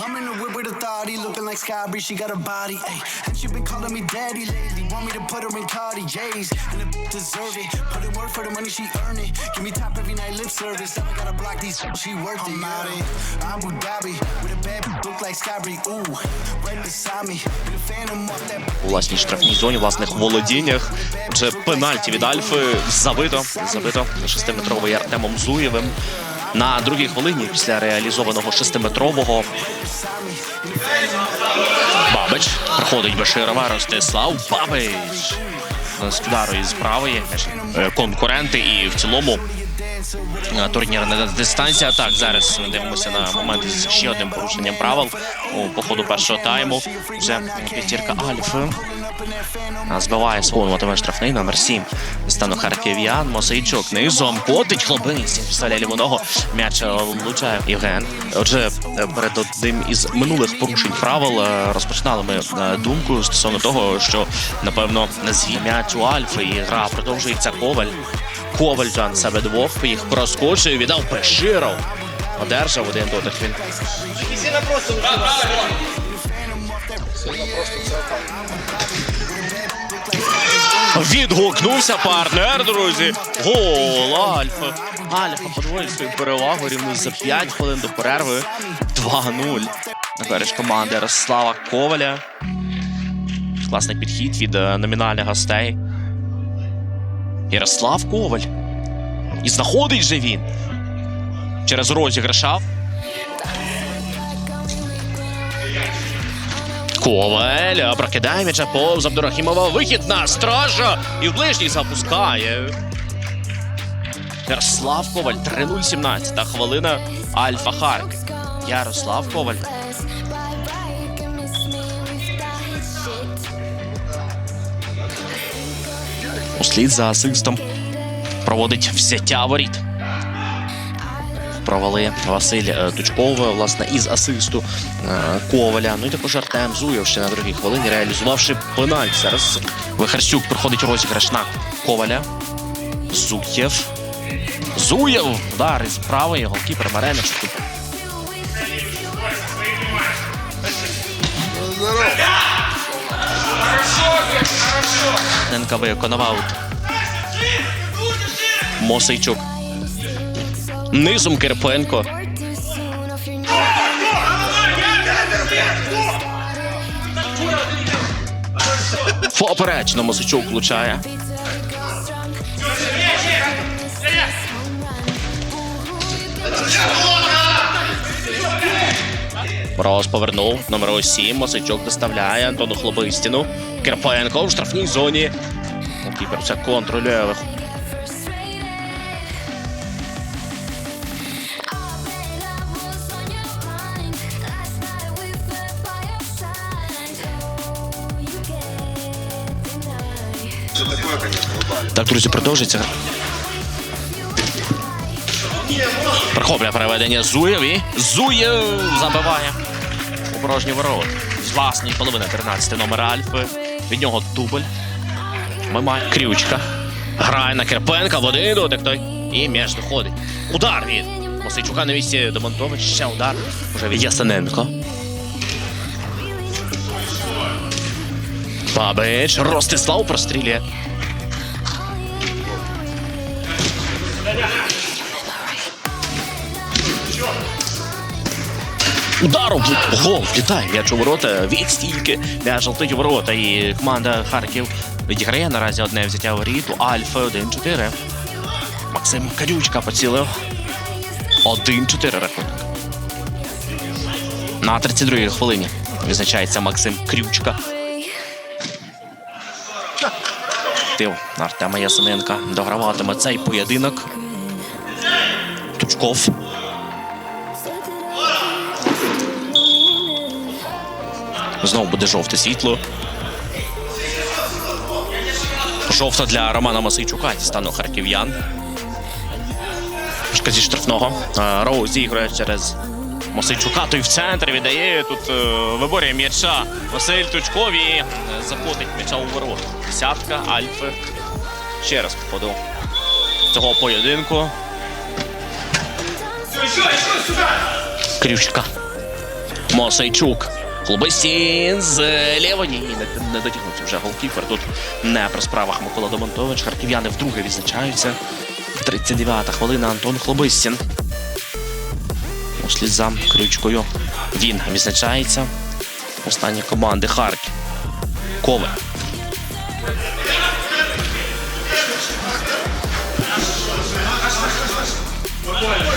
I'm in the whip with a authority, looking like Sky she got a body, ayy. And she been calling me daddy lately, want me to put her in Cardi And the deserve it, put in work for the money she earn it. Give me top every night, lip service. Now I gotta block these, she worth it. I'm out in Abu Dhabi, with a bad book like Sky ooh. Right beside me, in a phantom off that... У власній штрафній зоні, власних володіннях. Отже, пенальті від Альфи забито, забито 6-метровий Артемом Зуєвим. На другій хвилині після реалізованого шестиметрового Бабич проходить Баширова Ростислав Бабич. З удару із правої Е, конкуренти і в цілому е, турнірна дистанція. Так, зараз ми дивимося на момент з ще одним порушенням правил у походу першого тайму. Вже п'ятірка Альфи. Збиває сповнюватиме штрафний номер 7. Стану харків'ян. Мосейчук низом котить хлопиць. Вставляє ліву ногу. М'яч е, влучає Євген. Отже, е, перед одним із минулих порушень правил е, розпочинали ми думку стосовно того, що напевно м'яч у Альфи і гра продовжується Коваль. Коваль Жан себе двох їх проскочив, віддав Беширов. Одержав один дотик він. Відгукнувся партнер, друзі. Гол Альфа. Альфа подвоїть свою перевагу рівно за 5 хвилин до перерви. 2-0. На користь команди Ярослава Коваля. Класний підхід від е, номінальних гостей. Ярослав Коваль. І знаходить же він. Через розіграша. Коваль прокидає м'яча повз Абдурахімова. Вихід на стража. І в ближній запускає. Ярослав Коваль 3-0-17. Та хвилина Альфа Харків. Ярослав Коваль. Услід за асистом проводить взяття воріт. Провали Василь е, Тучков, власне, із асисту е, Коваля. Ну і також Артем Зуєв ще на другій хвилині, реалізувавши пенальт. Зараз Вихарчук проходить розіграш на Коваля. Зуєв. Зуєв! Удар із правої, голкіпер Маренич. Ненка виконав. Мосейчук. Низом Кирпенко. Поперечно Мосичук влучає. Мороз повернув. Номер 7. Мосичук доставляє Антону Хлобистіну. Кирпенко в штрафній зоні. Кіпер все контролює. Так, друзі, продовжується. Прихоплює переведення Зуєв і Зуєв забиває у порожній ворот. З власної половини 13 номер Альфи. Від нього дубль. Ми Крючка. Грає на Керпенка в один дотик той. І м'яч доходить. Удар від Мосейчука на місці Демонтович. Ще удар. Уже від Ясененко. Бабич. Ростислав прострілює. Ударом гол влітає м'яч у ворота від стійки. М'яч летить у ворота. І команда Харків відіграє наразі одне взяття воріт у Альфа 1-4. Максим Карючка поцілив. 1-4 рахунок. На 32-й хвилині відзначається Максим Крючка. Тив Артема Ясененка дограватиме цей поєдинок. Тучков. Знову буде жовте світло. Жовта для Романа Масейчука стану харків'ян. Шка штрафного. Е, Роуз зіграє через Мосильчука той в центрі віддає. Тут е, виборює м'яча. Василь Тучкові е, заходить м'яча у ворота. Десятка Альфи. Ще раз походу цього поєдинку. Крючка. Мосейчук. Клубисті з Лєвоні. Не, не дотягнувся вже голкіпер. Тут не про справах Микола Домонтович. Харків'яни вдруге відзначаються. 39-та хвилина Антон Хлобистін услід за крючкою. Він відзначається. Останні команди Харків. Кове. Спокойно.